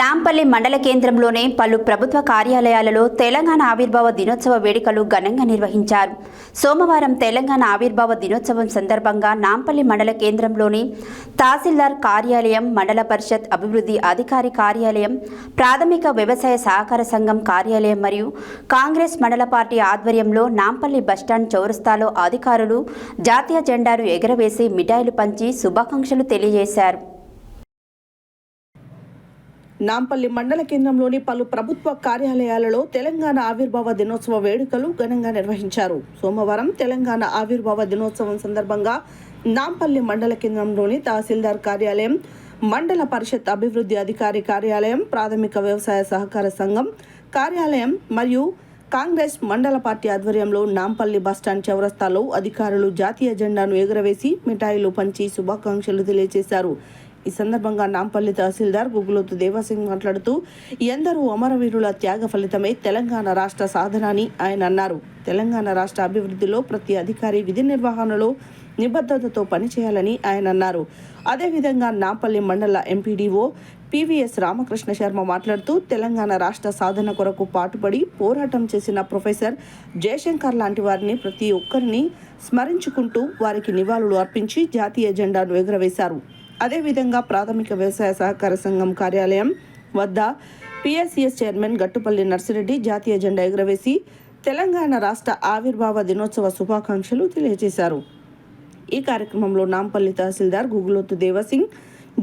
నాంపల్లి మండల కేంద్రంలోనే పలు ప్రభుత్వ కార్యాలయాలలో తెలంగాణ ఆవిర్భావ దినోత్సవ వేడుకలు ఘనంగా నిర్వహించారు. సోమవారం తెలంగాణ ఆవిర్భావ దినోత్సవం సందర్భంగా నాంపల్లి మండల కేంద్రంలోని తహసీల్దార్ కార్యాలయం మండల పరిషత్ అభివృద్ధి అధికారి కార్యాలయం ప్రాథమిక వ్యవసాయ సహకార సంఘం కార్యాలయం మరియు కాంగ్రెస్ మండల పార్టీ ఆధ్వర్యంలో నాంపల్లి బస్టాండ్ చౌరస్తాలో అధికారులు జాతీయ జెండాను ఎగరవేసి మిఠాయిలు పంచి శుభాకాంక్షలు తెలియజేశారు. నాంపల్లి మండల కేంద్రంలోని పలు ప్రభుత్వ కార్యాలయాలలో తెలంగాణ ఆవిర్భావ దినోత్సవ వేడుకలు ఘనంగా నిర్వహించారు. సోమవారం తెలంగాణ ఆవిర్భావ దినోత్సవం సందర్భంగా నాంపల్లి మండల కేంద్రంలోని తహసీల్దార్ కార్యాలయం మండల పరిషత్ అభివృద్ధి అధికారి కార్యాలయం ప్రాథమిక వ్యవసాయ సహకార సంఘం కార్యాలయం మరియు కాంగ్రెస్ మండల పార్టీ ఆధ్వర్యంలో నాంపల్లి బస్టాండ్ చౌరస్తాలో అధికారులు జాతీయ జెండాను ఎగురవేసి మిఠాయిలు పంచి శుభాకాంక్షలు తెలియజేశారు. ఈ సందర్భంగా నాంపల్లి తహసీల్దార్ గుగ్గులోతు దేవాసింగ్ మాట్లాడుతూ ఎందరూ అమరవీరుల త్యాగ ఫలితమే తెలంగాణ రాష్ట్ర సాధన అని ఆయన అన్నారు. తెలంగాణ రాష్ట్ర అభివృద్ధిలో ప్రతి అధికారి విధి నిర్వహణలో నిబద్ధతతో పనిచేయాలని ఆయన అన్నారు. అదేవిధంగా నాంపల్లి మండల ఎంపీడీఓ పివిఎస్ రామకృష్ణ శర్మ మాట్లాడుతూ తెలంగాణ రాష్ట్ర సాధన కొరకు పాటుపడి పోరాటం చేసిన ప్రొఫెసర్ జయశంకర్ లాంటి వారిని ప్రతి ఒక్కరిని స్మరించుకుంటూ వారికి నివాళులు అర్పించి జాతీయ జెండాను ఎగురవేశారు. అదేవిధంగా ప్రాథమిక వ్యవసాయ సహకార సంఘం కార్యాలయం వద్ద పిఎస్సిఎస్ చైర్మన్ గట్టుపల్లి నర్సిరెడ్డి జాతీయ జెండా ఎగురవేసి తెలంగాణ రాష్ట్ర ఆవిర్భావ దినోత్సవ శుభాకాంక్షలు తెలియజేశారు. ఈ కార్యక్రమంలో నాంపల్లి తహసీల్దార్ గుగులోతు దేవసింగ్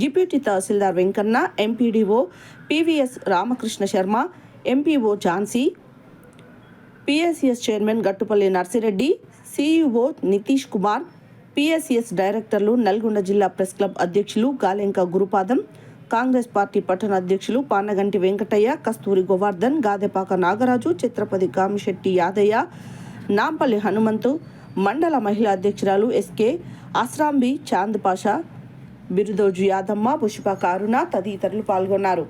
డిప్యూటీ తహసీల్దార్ Venkanna MPDO PVS Ramakrishna Sharma MPO Jhansi PSCS chairman Gattupalli Narsireddy CEO Nitish Kumar PSCS డైరెక్టర్లు నల్గొండ జిల్లా ప్రెస్ క్లబ్ అధ్యక్షులు గాలెంక గురుపాదం కాంగ్రెస్ పార్టీ పట్టణ అధ్యక్షులు పానగంటి వెంకటయ్య కస్తూరి గోవర్ధన్ గాదెపాక నాగరాజు చిత్రపతి కామిశెట్టి యాదయ్య నాంపల్లి హనుమంతు మండల మహిళా అధ్యక్షురాలు ఎస్కే అస్రాంబి చాంద్ పాషా బిరుదోజు యాదమ్మ పుష్పక అరుణ తదితరులు పాల్గొన్నారు.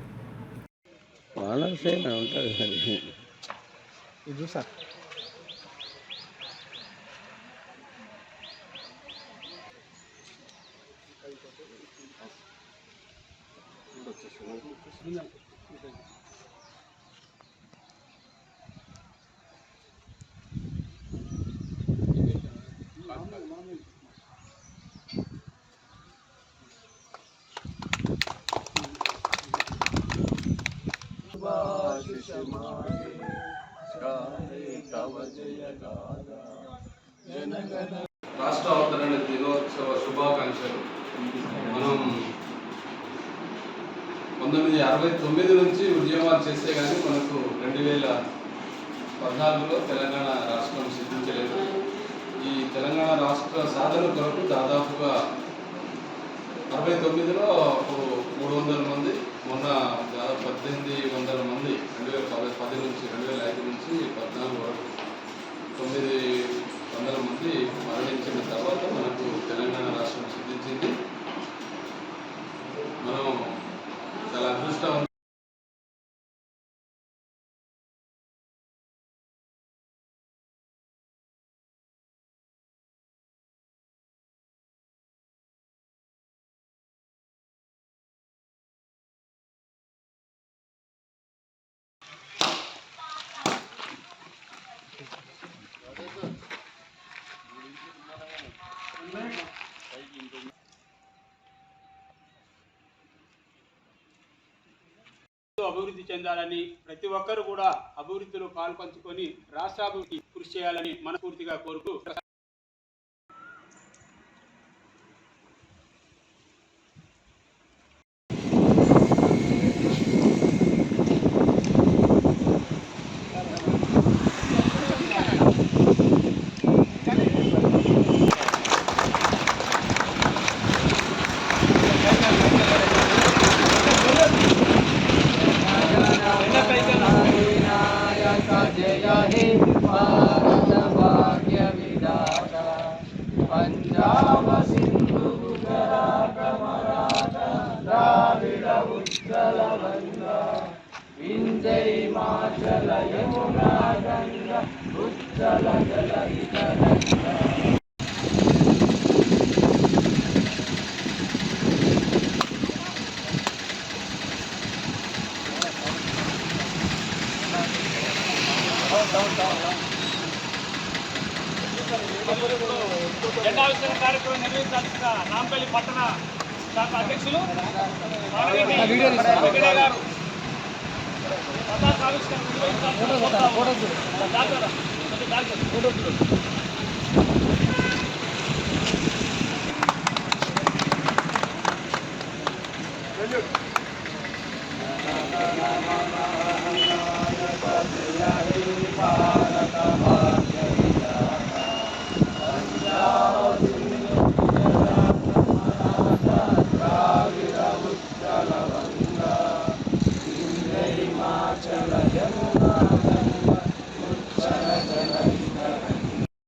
రాష్ట్ర అవతరణ దినోత్సవ శుభాకాంక్షలు మనం పంతొమ్మిది అరవై తొమ్మిది నుంచి ఉద్యమాలు చేస్తే కానీ మనకు రెండు వేల పద్నాలుగులో తెలంగాణ రాష్ట్రం సిద్ధించలేదు. ఈ తెలంగాణ రాష్ట్ర సాధన కొరకు దాదాపుగా అరవై తొమ్మిదిలో మూడు వందల మంది మొన్న దాదాపు పద్దెనిమిది వందల మంది రెండు వేల పది పది నుంచి రెండు వేల ఐదు నుంచి పద్నాలుగు వరకు తొమ్మిది చూస్తూ చెందాలని ప్రతి ఒక్కరు కూడా అభివృద్ధిలో పాల్పంచుకొని రాష్ట్రాభివృద్ధి కృషి చేయాలని మనస్ఫూర్తిగా కోరుతూ భారత భాగ్య విధాత పంజాబ సింధు గుజరాత మరాఠ ద్రావిడ ఉజ్జల వంద వింజై యమునా గంగ ఉజ్జల జల ఇతరంగా జెండావిష్కరణ కార్యక్రమం నిర్వహించాల్సిన రాంపల్లి పట్టణ శాఖ అధ్యక్షులు గారు. పతాకావిష్కరణ నిర్వహించాల్సిన Thank.